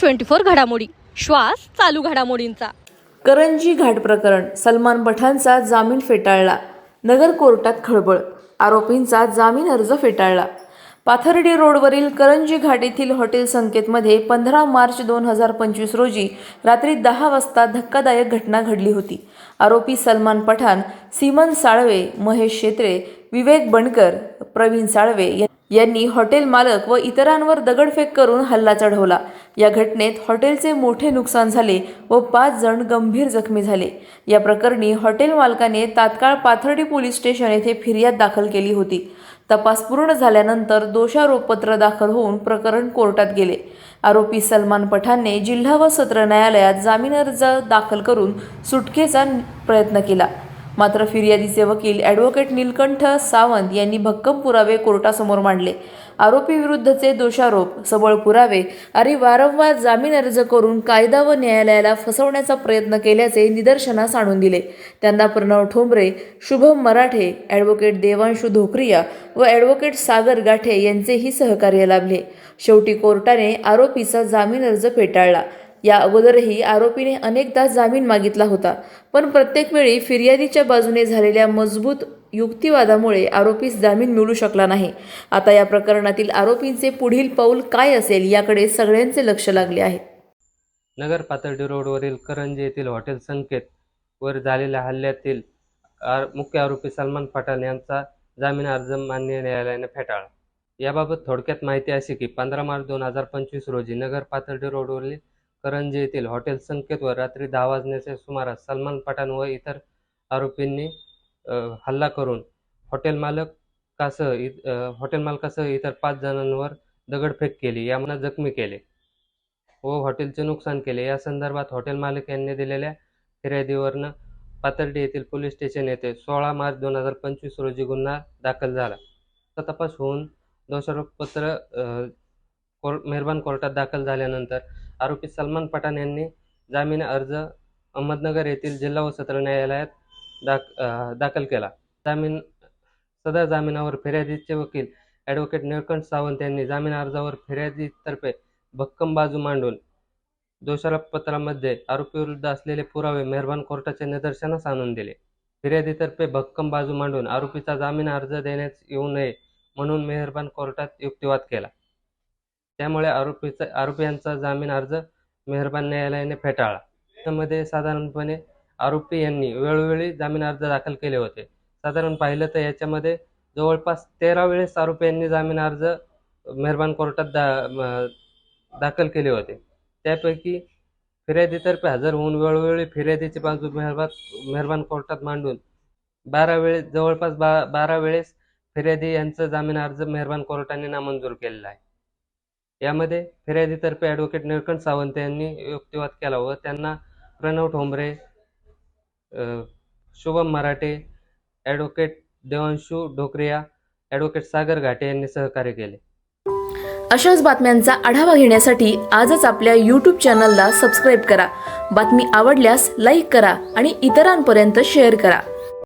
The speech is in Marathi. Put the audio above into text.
ट्वेंटी फोर घडामोडी. श्वास चालू घडामोडींचा. करंजी घाट प्रकरण. सलमान पठाणचा जामीन फेटाळला. नगर कोर्टात खळबळ. आरोपींचा जामीन अर्ज फेटाळला. पाथर्डी रोडवरील करंजी घाट येथील हॉटेल संकेतमध्ये पंधरा मार्च दोन हजार पंचवीस रोजी रात्री दहा वाजता धक्कादायक घटना घडली होती. आरोपी सलमान पठाण सीमन साळवे महेश शेत्रे विवेक बनकर प्रवीण साळवे यांनी हॉटेल मालक व इतरांवर दगडफेक करून हल्ला चढवला. या घटनेत हॉटेलचे मोठे नुकसान झाले व पाच जण गंभीर जखमी झाले. या प्रकरणी हॉटेल मालकाने तात्काळ पाथर्डी पोलीस स्टेशन येथे फिर्याद दाखल केली होती. तपास पूर्ण झाल्यानंतर दोषारोपपत्र दाखल होऊन प्रकरण कोर्टात गेले. आरोपी सलमान पठाणने जिल्हा व सत्र न्यायालयात जामीन अर्ज दाखल करून सुटकेचा प्रयत्न केला. मात्र फिर्यादीचे वकील ॲडव्होकेट नीलकंठ सावंत यांनी भक्कम पुरावे कोर्टासमोर मांडले. आरोपीविरुद्धचे दोषारोप सबळ पुरावे आणि वारंवार जामीन अर्ज करून कायदा व न्यायालयाला फसवण्याचा प्रयत्न केल्याचे निदर्शनास आणून दिले. त्यांना प्रणव ठोंबरे शुभम मराठे ॲडव्होकेट देवांशू धोक्रिया व ॲडव्होकेट सागर गाठे यांचेही सहकार्य लाभले. शेवटी कोर्टाने आरोपीचा जामीन अर्ज फेटाळला. या अगोदरही आरोपीने अनेकदा जामीन मागितला होता. पण प्रत्येक वेळी फिर्यादीच्या बाजूने झालेल्या मजबूत युक्तिवादामुळे आरोपीस जामीन मिळू शकला नाही. आता या प्रकरणातील आरोपींचे पुढील पाऊल काय असेल याकडे सगळ्यांचे लक्ष लागले आहे. नगर पातळी रोडवरील करंजी येथील हॉटेल संकेत वर झालेल्या हल्ल्यातील आर मुख्य आरोपी सलमान पठाण यांचा जामीन अर्ज मान्य न्यायालयाने फेटाळला. याबाबत थोडक्यात माहिती अशी की पंधरा मार्च दोन हजार पंचवीस रोजी नगर पातळी रोडवरील करंजी येथील हॉटेल संकेतवर रात्री दहा वाजण्याच्या सुमारास सलमान पठाण व इतर आरोपींनी हल्ला करून हॉटेल मालकासह इ- हॉटेल मालकासह इतर पाच जणांवर दगडफेक केली यामुळे जखमी केले व हॉटेलचे नुकसान केले. या संदर्भात हॉटेल मालक यांनी दिलेल्या फिर्यादीवरनं पाथर्डी येथील पोलीस स्टेशन येथे सोळा मार्च दोन हजार पंचवीस रोजी गुन्हा दाखल झाला. तपास होऊन दोषारोपपत्र कोर्ट मेहरबान कोर्टात दाखल झाल्यानंतर आरोपी सलमान पठाण यांनी जामीन अर्ज अहमदनगर येथील जिल्हा व सत्र न्यायालयात दाख दाखल केला. जामीन सदर जामिनावर फिर्यादीचे वकील ॲडव्होकेट निळकंठ सावंत यांनी जामीन अर्जावर फिर्यादीतर्फे भक्कम बाजू मांडून दोषारोपपत्रामध्ये आरोपीविरुद्ध असलेले पुरावे मेहरबान कोर्टाच्या निदर्शनास आणून दिले. फिर्यादीतर्फे भक्कम बाजू मांडून आरोपीचा जामीन अर्ज देण्यात येऊ नये म्हणून मेहरबान कोर्टात युक्तिवाद केला. त्यामुळे आरोपीचा आरोपी यांचा जामीन अर्ज मेहरबान न्यायालयाने फेटाळला. त्यामध्ये साधारणपणे आरोपी यांनी वेळोवेळी जामीन अर्ज दाखल केले होते. साधारण पाहिलं तर याच्यामध्ये जवळपास तेरा वेळेस आरोपी यांनी जामीन अर्ज मेहरबान कोर्टात दा दाखल केले होते. त्यापैकी फिर्यादीतर्फे हजर होऊन वेळोवेळी फिर्यादीची बाजू मेहरबान मेहरबान कोर्टात मांडून बारा वेळेस जवळपास बा बारा वेळेस फिर्यादी यांचा जामीन अर्ज मेहरबान कोर्टाने नामंजूर केलेला आहे. यामध्ये फिर्यादीतर्फे ॲडव्होकेट निळकंठ सावंत यांनी युक्तिवाद केला व त्यांना प्रणव ठोंबरे शुभम मराठे ॲडव्होकेट देवांशू ढोकरिया ॲडव्होकेट सागर घाटे यांनी सहकार्य केले. अशाच बातम्यांचा आढावा घेण्यासाठी आजच आपल्या यूट्यूब चॅनलला सबस्क्राईब करा. बातमी आवडल्यास लाईक करा आणि इतरांपर्यंत शेअर करा.